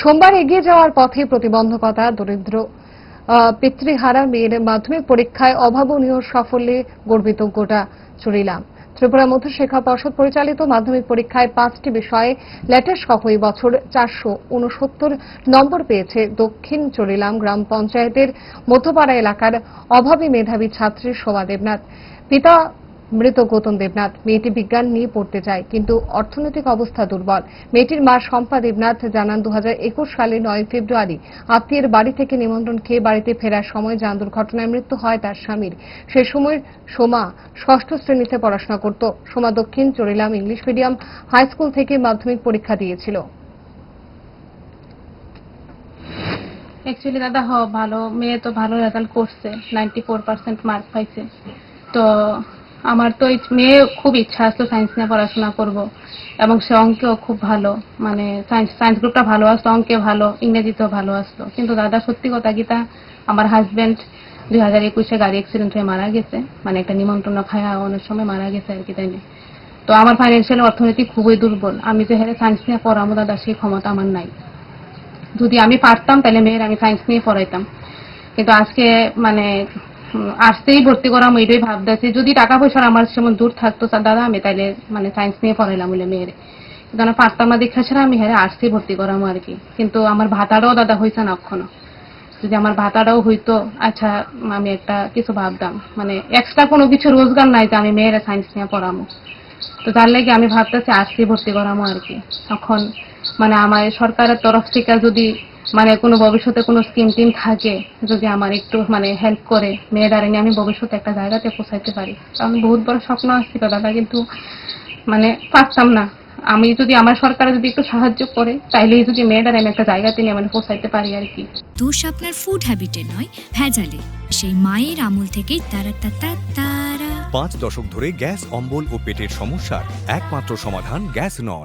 সোমবার এগিয়ে যাওয়ার পথে প্রতিবন্ধকতা, দরিদ্র পিতৃহারা মেয়ের মাধ্যমিক পরীক্ষায় অভাবনীয় সাফল্যে গর্বিত গোটা চুরিলাম ত্রিপুরা মধ্য শিক্ষা পর্ষদ পরিচালিত মাধ্যমিক পরীক্ষায় পাঁচটি বিষয়ে লেটেস্ট সহ এই বছর চারশো উনসত্তর নম্বর পেয়েছে দক্ষিণ চরিলাম গ্রাম পঞ্চায়েতের মধ্যপাড়া এলাকার অভাবী মেধাবী ছাত্রী শোভা দেবনাথ। পিতা মৃত গৌতম দেবনাথ। মেয়েটি বিজ্ঞান নিয়ে পড়তে চায়, কিন্তু অর্থনৈতিক অবস্থা দুর্বল। মেয়েটির মা শম্পা দেবনাথ জানান দু হাজার একুশ সালে নয় ফেব্রুয়ারি আত্মীয়ের বাড়ি থেকে নিমন্ত্রণ খেয়ে বাড়িতে ফেরার সময় যান দুর্ঘটনায় মৃত্যু হয় তার স্বামীর। সে সময় সোমা ষষ্ঠ শ্রেণীতে পড়াশোনা করত। সোমা দক্ষিণ Charilam English medium high school থেকে মাধ্যমিক পরীক্ষা দিয়েছিল। ভালো। মেয়ে তো ভালো রেজাল্ট করছে। নাইনটি ফোর পার্সেন্ট মার্ক পাইছে। তো আমার তো মেয়ে খুব ইচ্ছা আসতো সায়েন্স নিয়ে পড়াশোনা করব। এবং সে অঙ্কেও খুব ভালো মানে সায়েন্স সায়েন্স গ্রুপটা ভালো আসতো অঙ্কে ভালো, ইংরেজিতেও ভালো আসতো কিন্তু দাদা, সত্যি কথা গীতা আমার হাজবেন্ড দুই হাজার একুশে গাড়ি অ্যাক্সিডেন্ট হয়ে মারা গেছে মানে একটা নিমন্ত্রণ খায়া অনেক সময় মারা গেছে আর কি, তাই। তো আমার ফাইন্যান্সিয়াল অর্থনীতি খুবই দুর্বল। আমি যে হারে সায়েন্স নিয়ে পড়াবো দাদা, সেই ক্ষমতা আমার নাই। যদি আমি পারতাম, তাহলে মেয়ের আমি সায়েন্স নিয়ে পড়াইতাম। কিন্তু আজকে মানে আর্টসেই ভর্তি করাম এটাই ভাবতেছি। যদি টাকা পয়সার আমার সেমন দূর থাকতো দাদা, আমি তাইলে মানে সায়েন্স নিয়ে পড়াইলাম বলে মেয়ের। কিন্তু আমি পারতাম না দেখা ছাড়া আমি হ্যাঁ আর্টসেই ভর্তি করাম আর কি। কিন্তু আমার ভাতাটাও দাদা হয়েছে না এখনও। যদি আমার ভাতাটাও হইতো আচ্ছা আমি একটা কিছু ভাবতাম। মানে এক্সট্রা কোনো কিছু রোজগার নাই যে আমি মেয়েরা সায়েন্স নিয়ে পড়ামো। তো তার লেগে আমি ভাবতেছি আর্টসে ভর্তি করামো আর কি। তখন মানে আমার সরকারের তরফ থেকে যদি মানে কোনো ভবিষ্যতে কোনো স্কিম টিম থাকে যদি আমার একটু মানে হেল্প করে মেয়েদারে নিয়ে আমি ভবিষ্যতে একটা জায়গাতে পৌঁছাইতে পারি। কারণ বহুত বড় স্বপ্ন আসছিল দাদা কিন্তু মানে পারতাম না। আমি যদি আমার সরকার যদি একটু সাহায্য করে তাইলেই যদি মেয়েদারে আমি একটা জায়গাতে নিয়ে মানে পৌঁছাইতে পারি আর কি। দোষ আপনার ফুড হ্যাবিটে নয় ভেজালে। সেই মায়ের আমল থেকেই তারা তারা তারা পাঁচ দশক ধরে গ্যাস অম্বল ও পেটের সমস্যার একমাত্র সমাধান গ্যাস নল।